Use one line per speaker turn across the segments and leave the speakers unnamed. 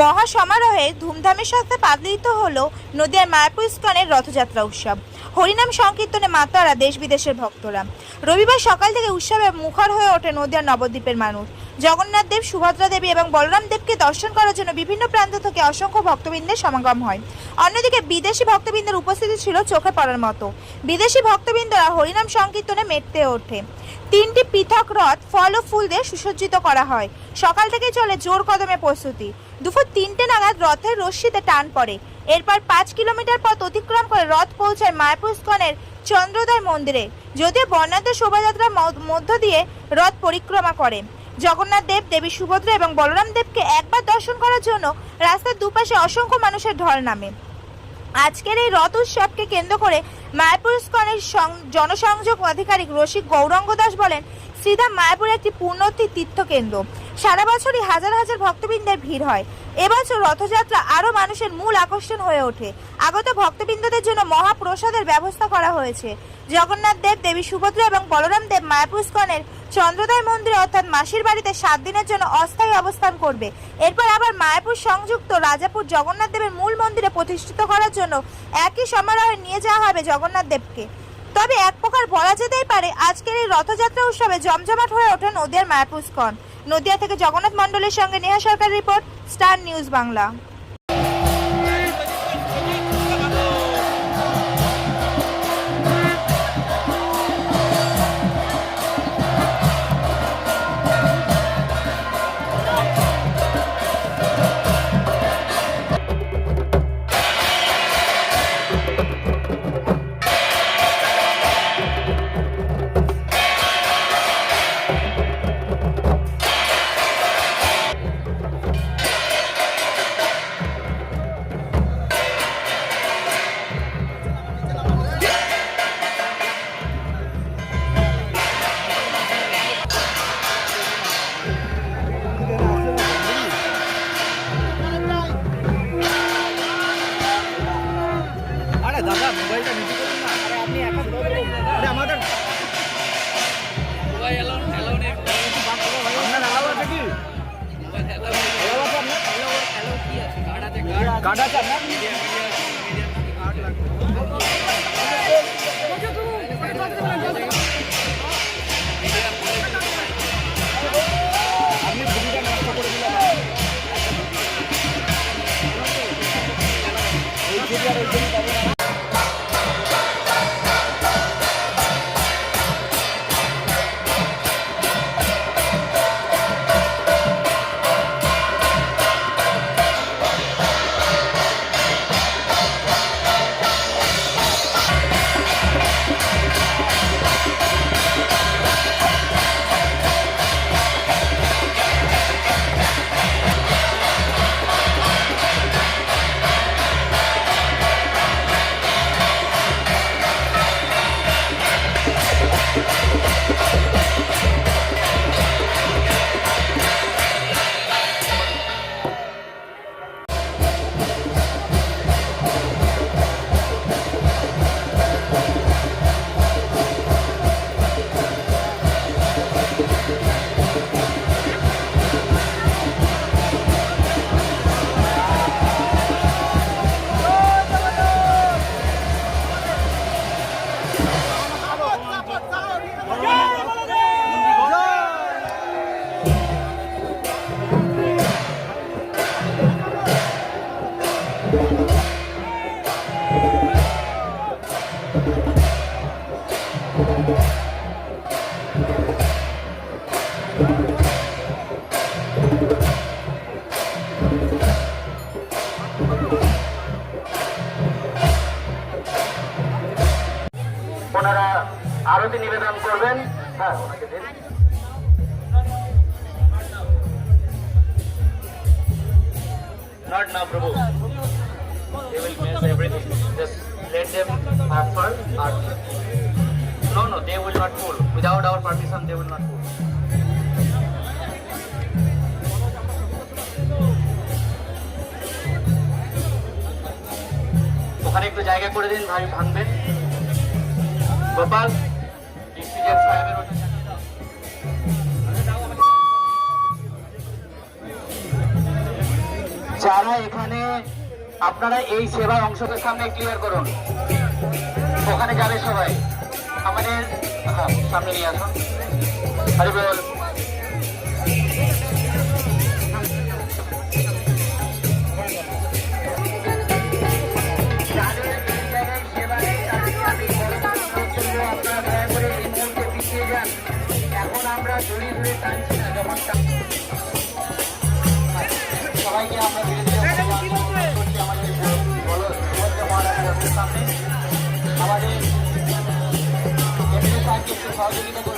মহা সমারোহে ধুমধামের সাথে পালিত হল নদিয়ার মায়াপুর ইস্কনের রথযাত্রা উৎসব। হরিনাম সংকীর্তনে মাতারা দেশ বিদেশের ভক্তরা। রবিবার সকাল থেকে উৎসবে মুখর হয়ে ওঠে নদিয়ার নবদ্বীপের মানুষ। জগন্নাথ দেব, সুভদ্রা দেবী এবং বলরাম দেবকে দর্শন করার জন্য বিভিন্ন প্রান্ত থেকে অসংখ্য ভক্তবৃন্দের সমাগম হয়। অন্যদিকে বিদেশি ভক্তবৃন্দের উপস্থিতি ছিল চোখে পড়ার মতো। বিদেশি ভক্তবৃন্দরা হরিনাম সংকীর্তনে মেতে ওঠে। তিনটি পৃথক রথ ফল ও ফুল দিয়ে সুসজ্জিত করা হয়। সকাল থেকে চলে জোর কদমে প্রস্তুতি। দুপুর তিনটে নাগাদ রথের রশ্মিতে টান পড়ে। এরপর পাঁচ কিলোমিটার পথ অতিক্রম করে রথ পৌঁছায় মায়াপুর ইস্কনের চন্দ্রোদয় মন্দিরে। যদিও বর্ণাঢ্য শোভাযাত্রার মধ্য দিয়ে রথ পরিক্রমা করে। জগন্নাথ দেব, দেবী সুভদ্রা এবং বলরাম দেবকে একবার দর্শন করার জন্য রাস্তার দুপাশে অসংখ্য মানুষের ঢল নামে। আজকের এই রথ উৎসবকে কেন্দ্র করে মায়াপুর ইস্কনের জনসংযোগ আধিকারিক রসিক গৌরাঙ্গ দাস বলেন শ্রীধাম মায়াপুর একটি পূর্ণতী তীর্থকেন্দ্র। সারা বছরই হাজার হাজার ভক্তবৃন্দের ভিড় হয়। এবছর রথযাত্রা আরও মানুষের মূল আকর্ষণ হয়ে ওঠে। আগত ভক্তবৃন্দদের জন্য মহাপ্রসাদের ব্যবস্থা করা হয়েছে। জগন্নাথ দেব, দেবী সুভদ্রা এবং বলরাম দেব মায়াপুর ইস্কনের চন্দ্রোদয় মন্দিরে অর্থাৎ মাসির বাড়িতে সাত দিনের জন্য অস্থায়ী অবস্থান করবে। এরপর আবার মায়াপুর সংযুক্ত রাজাপুর জগন্নাথ দেবের মূল মন্দিরে প্রতিষ্ঠিত করার জন্য একই সমারোহে নিয়ে যাওয়া হবে জগন্নাথ দেবকে। তবে এক প্রকার বলা যেতেই পারে, আজকের এই রথযাত্রা উৎসবে জমজমাট হয়ে ওঠে নদিয়ার মায়াপুষ্কন। নদিয়া থেকে জগন্নাথ মণ্ডলের সঙ্গে Neha Sarkar report, Star News Bangla.
আছে
Not now, Prabhu. They will miss everything. Just let them offer arti. No, no, they will not pull. Without our permission, they will not pull. ওখানে একটু জায়গা করে দিন ভাই ভাঙবেন গোপাল ডিস্ট্রিক্টের সাহেবের যারা এখানে, আপনারা এই সেবার অংশকে সামনে ক্লিয়ার করুন। ওখানে যাবে সবাই। আমাদের হ্যাঁ সামনে নিয়ে আসুন। হরি বল। এখন আমরা দড়ি ধরে টানছি একটু সহযোগিতা করবেন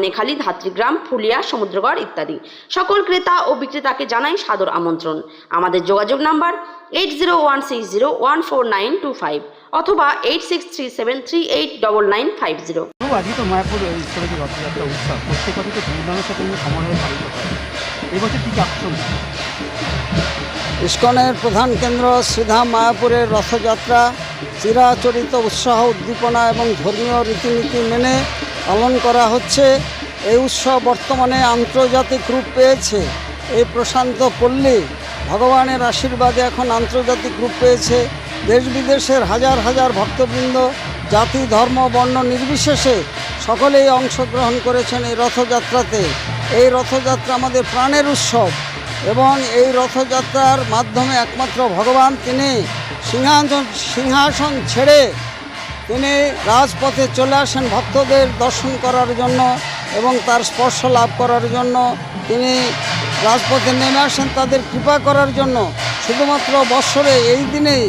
ধনেখালি ধাত্রীগ্রাম ফুলিয়া সমুদ্রগড় ইত্যাদি। সকল ক্রেতা ও বিক্রেতাকে জানাই সাদর আমন্ত্রণ। আমাদের যোগাযোগ number eight zero one six zero one four nine two five অথবা eight six three seven three eight double nine five zero
প্রভু আজকে তো মায়াপুর ঈশ্বরের রথযাত্রা উৎসব। প্রত্যেক বছর তো ধুমধামের সাথে সমারোহে পালিত হয়। এবছর কী কী আকর্ষণ
ইস্কনের প্রধান কেন্দ্র শ্রীধাম মায়াপুরের রথযাত্রা চিরাচরিত উৎসাহ উদ্দীপনা এবং ধর্মীয় রীতিনীতি মেনে পালন করা হচ্ছে। এই উৎসব বর্তমানে আন্তর্জাতিক রূপ পেয়েছে। এই প্রশান্ত পল্লী ভগবানের আশীর্বাদে এখন আন্তর্জাতিক রূপ পেয়েছে। দেশ বিদেশের হাজার হাজার ভক্তবৃন্দ, জাতি, ধর্ম, বর্ণ নির্বিশেষে সকলেই অংশগ্রহণ করেছেন এই রথযাত্রাতে। এই রথযাত্রা আমাদের প্রাণের উৎসব এবং এই রথযাত্রার মাধ্যমে একমাত্র ভগবান, তিনি সিংহাসন সিংহাসন ছেড়ে তিনি রাজপথে চলে আসেন ভক্তদের দর্শন করার জন্য এবং তার স্পর্শ লাভ করার জন্য। তিনি রাজপথে নেমে আসেন তাদের কৃপা করার জন্য। শুধুমাত্র বৎসরে এই দিনেই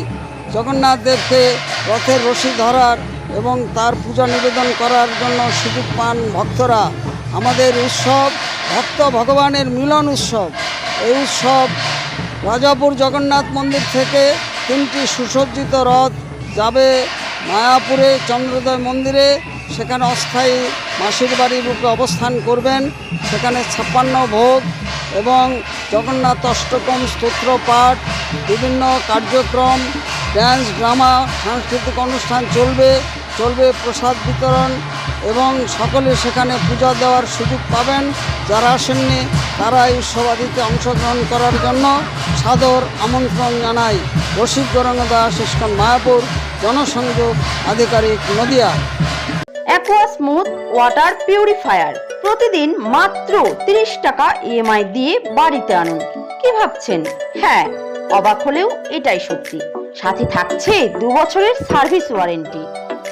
জগন্নাথ দেবকে রথের রশি ধরার এবং তার পূজা নিবেদন করার জন্য সুযোগ পান ভক্তরা। আমাদের উৎসব ভক্ত ভগবানের মিলন উৎসব। এই উৎসব রাজাপুর জগন্নাথ মন্দির থেকে তিনটি সুসজ্জিত রথ যাবে মায়াপুরে চন্দ্রোদয় মন্দিরে সেখানে অস্থায়ী মাসির বাড়ির রূপে অবস্থান করবেন। সেখানে ছাপ্পান্ন ভোগ এবং জগন্নাথ অষ্টকম স্তোত্র পাঠ, বিভিন্ন কার্যক্রম, ড্যান্স, ড্রামা, সাংস্কৃতিক অনুষ্ঠান চলবে চলবে প্রসাদ বিতরণ এবং সকলে সেখানে পূজা দেওয়ার সুযোগ পাবেন। যারা আসেননি তারা এই উৎসবাদিতে অংশগ্রহণ করার জন্য সাদর আমন্ত্রণ জানাই। রসিক গরঙ্গ দাস ইস্কন মায়াপুর, জনসংযোগ আধিকারিক Nadia.
Aqua smooth water purifier প্রতিদিন মাত্র 30 টাকা ইএমআই দিয়ে বাড়িতে আনুন। কি ভাবছেন? হ্যাঁ অবাক হলেও এটাই সত্যি। সাথে থাকছে দু বছরের সার্ভিস ওয়ারেন্টি।